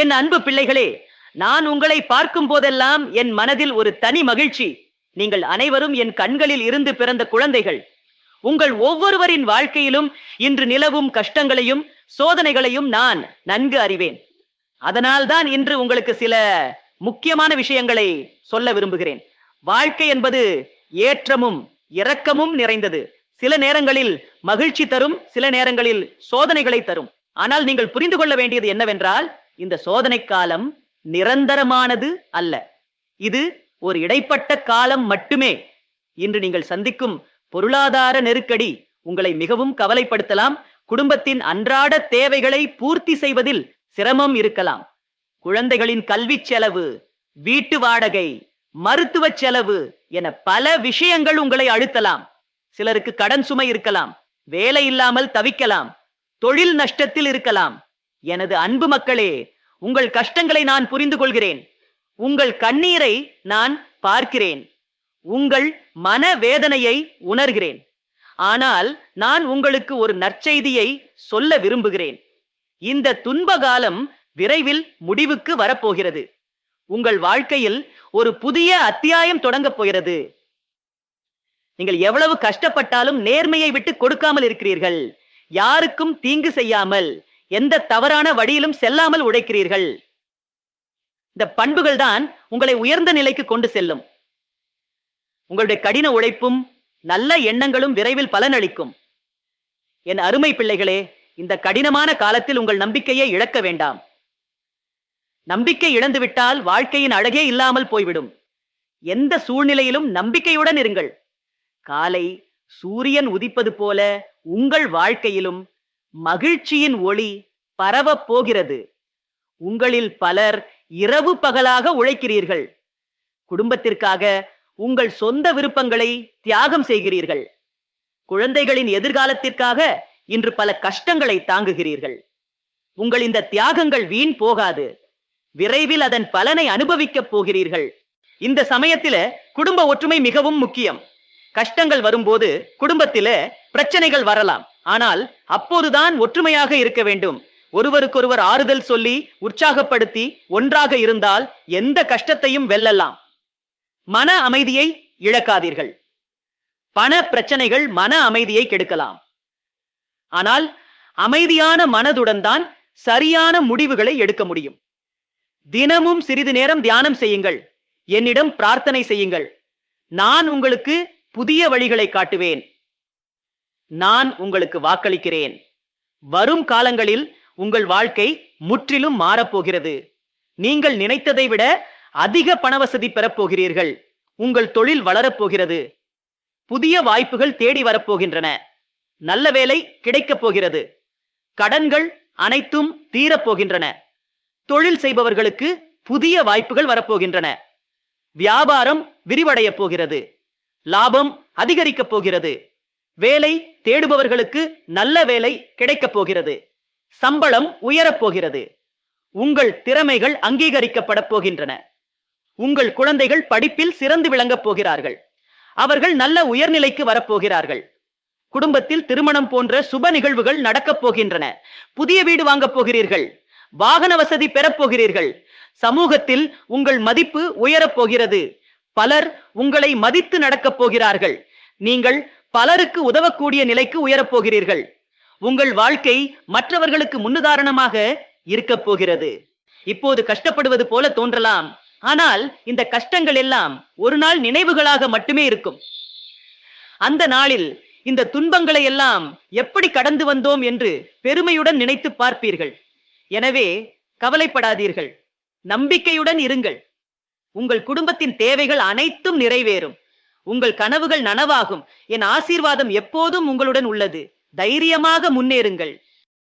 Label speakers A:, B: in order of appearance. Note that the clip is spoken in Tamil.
A: என் அன்பு பிள்ளைகளே நான் உங்களை பார்க்கும் போதெல்லாம் என் மனதில் ஒரு தனி மகிழ்ச்சி. நீங்கள் அனைவரும் என் கண்களில் இருந்து பிறந்த குழந்தைகள். உங்கள் ஒவ்வொருவரின் வாழ்க்கையிலும் இன்று நிலவும் கஷ்டங்களையும் சோதனைகளையும் நான் நன்கு அறிவேன். அதனால்தான் இன்று உங்களுக்கு சில முக்கியமான விஷயங்களை சொல்ல விரும்புகிறேன். வாழ்க்கை என்பது ஏற்றமும் இரக்கமும் நிறைந்தது. சில நேரங்களில் மகிழ்ச்சி தரும் சில நேரங்களில் சோதனைகளை தரும். ஆனால் நீங்கள் புரிந்து கொள்ள வேண்டியது என்னவென்றால் இந்த சோதனை காலம் நிரந்தரமானது அல்ல. இது ஒரு இடைப்பட்ட காலம் மட்டுமே. இன்று நீங்கள் சந்திக்கும் பொருளாதார நெருக்கடி உங்களை மிகவும் கவலைப்படுத்தலாம். குடும்பத்தின் அன்றாட தேவைகளை பூர்த்தி செய்வதில் சிரமம் இருக்கலாம். குழந்தைகளின் கல்வி செலவு வீட்டு வாடகை மருத்துவ செலவு என பல விஷயங்கள் உங்களை அழுத்தலாம். சிலருக்கு கடன் சுமை இருக்கலாம். வேலை இல்லாமல் தவிக்கலாம். தொழில் நஷ்டத்தில் இருக்கலாம். எனது அன்பு மக்களே உங்கள் கஷ்டங்களை நான் புரிந்து கொள்கிறேன் உங்கள் கண்ணீரை நான் பார்க்கிறேன். உங்கள் மன வேதனையை உணர்கிறேன். ஆனால் நான் உங்களுக்கு ஒரு நற்செய்தியை சொல்ல விரும்புகிறேன். இந்த துன்ப காலம் விரைவில் முடிவுக்கு வரப்போகிறது. உங்கள் வாழ்க்கையில் ஒரு புதிய அத்தியாயம் தொடங்கப் போகிறது. நீங்கள் எவ்வளவு கஷ்டப்பட்டாலும் நேர்மையை விட்டு கொடுக்காமல் இருக்கிறீர்கள். யாருக்கும் தீங்கு செய்யாமல் எந்த தவறான வழியிலும் செல்லாமல் உழைக்கிறீர்கள். இந்த பண்புகள் தான் உங்களை உயர்ந்த நிலைக்கு கொண்டு செல்லும். உங்களுடைய கடின உழைப்பும் நல்ல எண்ணங்களும் விரைவில் பலனளிக்கும். என் அருமை பிள்ளைகளே இந்த கடினமான காலத்தில் உங்கள் நம்பிக்கையை இழக்க வேண்டாம். நம்பிக்கை இழந்துவிட்டால் வாழ்க்கையின் அழகே இல்லாமல் போய்விடும். எந்த சூழ்நிலையிலும் நம்பிக்கையுடன் இருங்கள். காலை சூரியன் உதிப்பது போல உங்கள் வாழ்க்கையிலும் மகிழ்ச்சியின் ஒளி பரவப் போகிறது. உங்களில் பலர் இரவு பகலாக உழைக்கிறீர்கள். குடும்பத்திற்காக உங்கள் சொந்த விருப்பங்களை தியாகம் செய்கிறீர்கள். குழந்தைகளின் எதிர்காலத்திற்காக இன்று பல கஷ்டங்களை தாங்குகிறீர்கள். உங்கள் இந்த தியாகங்கள் வீண் போகாது. விரைவில் அதன் பலனை அனுபவிக்கப் போகிறீர்கள். இந்த சமயத்தில குடும்ப ஒற்றுமை மிகவும் முக்கியம். கஷ்டங்கள் வரும்போது குடும்பத்தில பிரச்சனைகள் வரலாம். ஆனால் அப்போதுதான் ஒற்றுமையாக இருக்க வேண்டும். ஒருவருக்கொருவர் ஆறுதல் சொல்லி உற்சாகப்படுத்தி ஒன்றாக இருந்தால் எந்த கஷ்டத்தையும் வெல்லலாம். மன அமைதியை இழக்காதீர்கள். பண பிரச்சனைகள் மன அமைதியை கெடுக்கலாம். ஆனால் அமைதியான மனதுடன் தான் சரியான முடிவுகளை எடுக்க முடியும். தினமும் சிறிது நேரம் தியானம் செய்யுங்கள். என்னிடம் பிரார்த்தனை செய்யுங்கள். நான் உங்களுக்கு புதிய வழிகளை காட்டுவேன். நான் உங்களுக்கு வாக்களிக்கிறேன். வரும் காலங்களில் உங்கள் வாழ்க்கை முற்றிலும் மாறப்போகிறது. நீங்கள் நினைத்ததை விட அதிக பணவசதி பெறப்போகிறீர்கள். உங்கள் தொழில் வளரப்போகிறது. புதிய வாய்ப்புகள் தேடி வரப்போகின்றன. நல்ல வேலை கிடைக்கப் போகிறது. கடன்கள் அனைத்தும் தீரப்போகின்றன தொழில் செய்பவர்களுக்கு புதிய வாய்ப்புகள் வரப்போகின்றன. வியாபாரம் விரிவடையப் போகிறது. லாபம் அதிகரிக்கப் போகிறது. வேலை தேடுபவர்களுக்கு நல்ல வேலை கிடைக்கப் போகிறது. சம்பளம் உயரப் போகிறது. உங்கள் திறமைகள் அங்கீகரிக்கப்பட போகின்றன. உங்கள் குழந்தைகள் படிப்பில் சிறந்து விளங்கப் போகிறார்கள். அவர்கள் நல்ல உயர்நிலைக்கு வரப்போகிறார்கள் குடும்பத்தில் திருமணம் போன்ற சுப நிகழ்வுகள் நடக்கப் போகின்றன. புதிய வீடு வாங்கப் போகிறீர்கள். வாகன வசதி பெறப்போகிறீர்கள் சமூகத்தில் உங்கள் மதிப்பு உயரப் போகிறது. பலர் உங்களை மதித்து நடக்கப் போகிறார்கள். நீங்கள் பலருக்கு உதவக்கூடிய நிலைக்கு உயரப் போகிறீர்கள் உங்கள் வாழ்க்கை மற்றவர்களுக்கு முன்னுதாரணமாக இருக்கப் போகிறது. இப்போது கஷ்டப்படுவது போல தோன்றலாம். ஆனால் இந்த கஷ்டங்கள் எல்லாம் ஒரு நாள் நினைவுகளாக மட்டுமே இருக்கும். அந்த நாளில் இந்த துன்பங்களை எல்லாம் எப்படி கடந்து வந்தோம் என்று பெருமையுடன் நினைத்து பார்ப்பீர்கள். எனவே கவலைப்படாதீர்கள். நம்பிக்கையுடன் இருங்கள். உங்கள் குடும்பத்தின் தேவைகள் அனைத்தும் நிறைவேறும். உங்கள் கனவுகள் நனவாகும். என் ஆசீர்வாதம் எப்போதும் உங்களுடன் உள்ளது. தைரியமாக முன்னேறுங்கள்.